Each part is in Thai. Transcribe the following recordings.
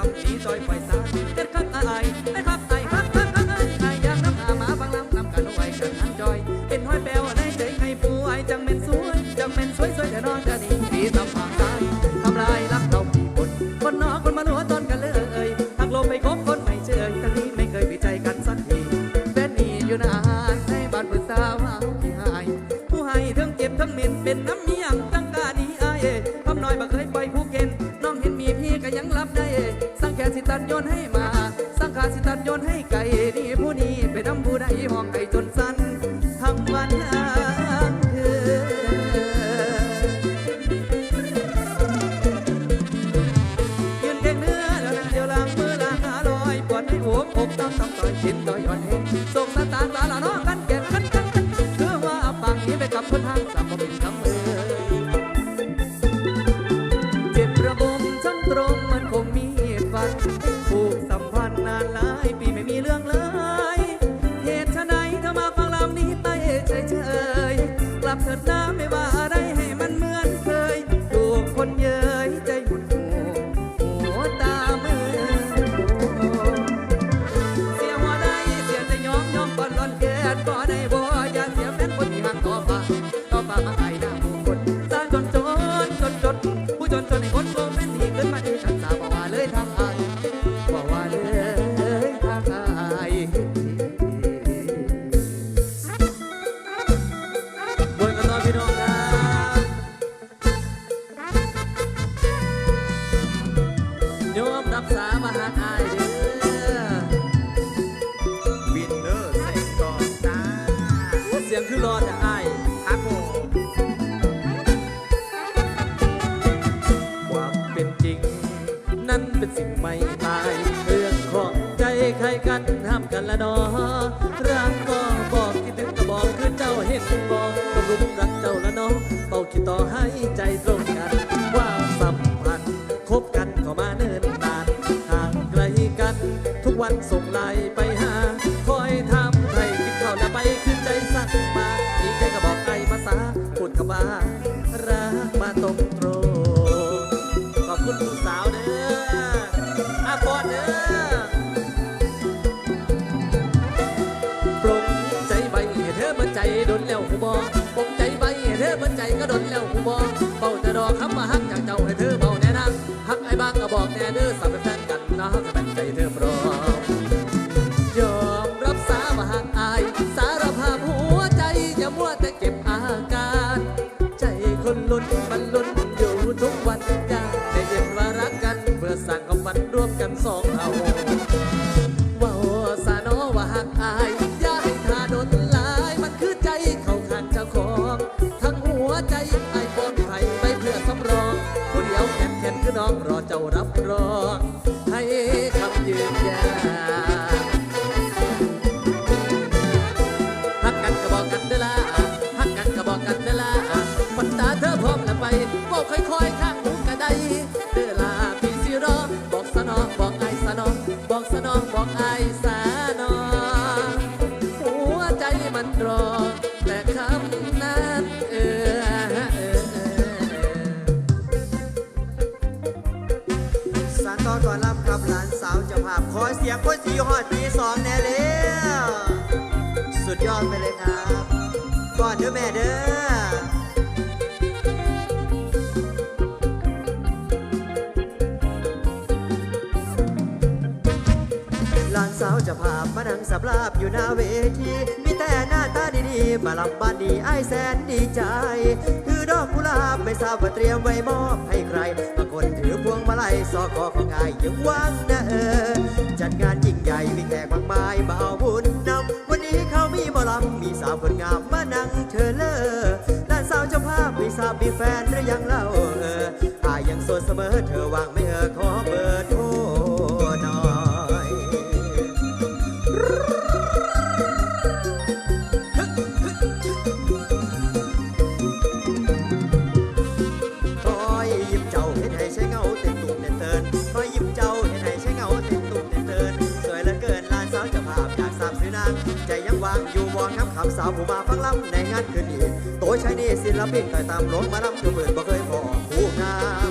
ซ้ำนี้จอยปล่อยสาเด็ดคักอายเด็ดคักอายคักคักคักคักอายอยากน้ำหามาบางลำนำกันเอาไว้กันทางจอยเป็นห้อยแปวในใจใครป่วยจังเป็นสวยจังเป็นสวยสวยแต่นอนจะดีดีตำปากตายทำลายรักเรากี่คนคนนอกคนมาหัวตอนกันเลยหักลมไปคบคนไม่เชยทั้งนี้ไม่เคยวิจัยกันสักทีแฟนนี่อยู่นานในบ้านเปิดสาวเอาที่หายผู้ให้ทั้งเจ็บทั้งเหม็นเป็นน้ำเมียงตั้งกาดีอายทำน้อยบ่เคยปล่อยผู้ ตันยนให้มาสร้างขาสิตันยนให้ไก่นี่ผู้นี้ไปดำผู้ใดห้องไก่จนสั้นทั้งวันทั้งคืนยืนเก่งเนื้อแล้วนั่งเดียวหลังมือลางหาลอยปวดให้หัวอกต้องต้องต่อยชินต่อยอ่อนเฮงส่งสตาร์สาละน้อ นธ์นานหลายปี เป็นสิ่งไม่ตาย เรื่องของใจใครกันห้ามกันละนอรักก็บอกคิดถึงก็บอกคือเจ้าเห็นบอกก็รุมรักเจ้าละนอเป่าคิดต่อให้ใจตรงกันความสัมพันธ์คบกันก็มาเนิ่นนานห่างไกลกัน ทุกวันส่งไลน์ไปหา คอยทำให้กินข้าวแล้วไปขึ้นใจสั่งมาอีกใจก็บอกไอ้มาสาพูดคำว่า บอกคำมาฮักจากเจ้าให้เธอเบาแน่นักฮักไอ้บ้างก็บอกแน่เด้อสาวเป็นแฟนกันนะฮักเป็นใจเธอพร้อมยอมรับสามาหักอาย สารภาพหัวใจอย่ามัวแต่เก็บอาการ ใจคนลุ้น บอกสนองบอกไอ้สานอหัวใจมันรอ แต่คำนั้นเออสานต่อก่อนรับครับหลานสาวจะภาพขอเสียงคนสีหอดปีสองแน่เลยสุดยอดไปเลยครับก่อนเด้อแม่เด้อ ภาพมานั่งสับลาบอยู่หน้าเวที มีแต่หน้าตาดีๆ มาลำบ้านดีไอ้แสนดีใจคือดอกกุหลาบไม่ทราบว่าเตรียมไว้มอบให้ใครบางคนถือพวงมาลัยซอกอของอายยังว่างนะเออ จัดงานยิ่งใหญ่มีแขกมากมายมาเอาบุญนำวันนี้เขามีหมอลำมีสาวคนงามมานั่งเธอเลอหลานสาวเจ้าภาพไม่ทราบมีแฟนหรือยังเล่าเอออายยังโสดเสมอเธอวาง ภาพอยากสาบซื้อนางใจยังวางอยู่วอนคำคำสาวผู้มาฟังลำในงานคืนนี้โตใช้นี่ศิลปินต่อยตามลงมาลำอยู่เปิดบ่เคยพอผู้งาม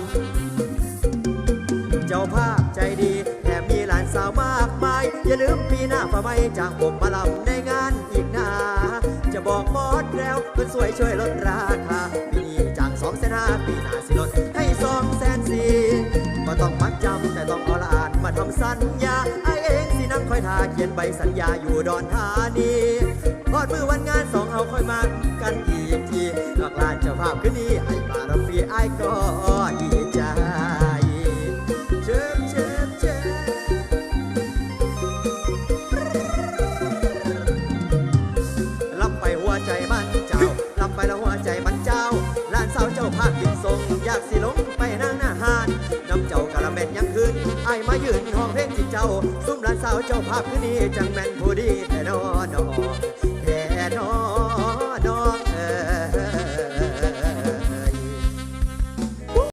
เจ้าภาพใจดีแถมมีหลานสาวมากมาย อย่าลืมปีหน้าฝ่าไม่จากผมมาลำในงานอีกนาจะบอกบอสแล้วคนสวยช่วยลดราคาปีนี้จากสองแสนห้าปีหน้าสิลดให้สองแสนสี่ก็ต้องมัดจำแต่ต้องเอาละอ่านมาทำสัญญาาเขียนใบสัญญาอยู่ดอนธานีพอดมือวันงานสองเอาค่อยมากันอีกทีหลักลานเจ้าภาพคืนนี้ ลงที่เจ้าซุ้มหลานสาวเจ้าภาพคืนนี้จังแม่นผู้ดีแต่นอนอแต่นอน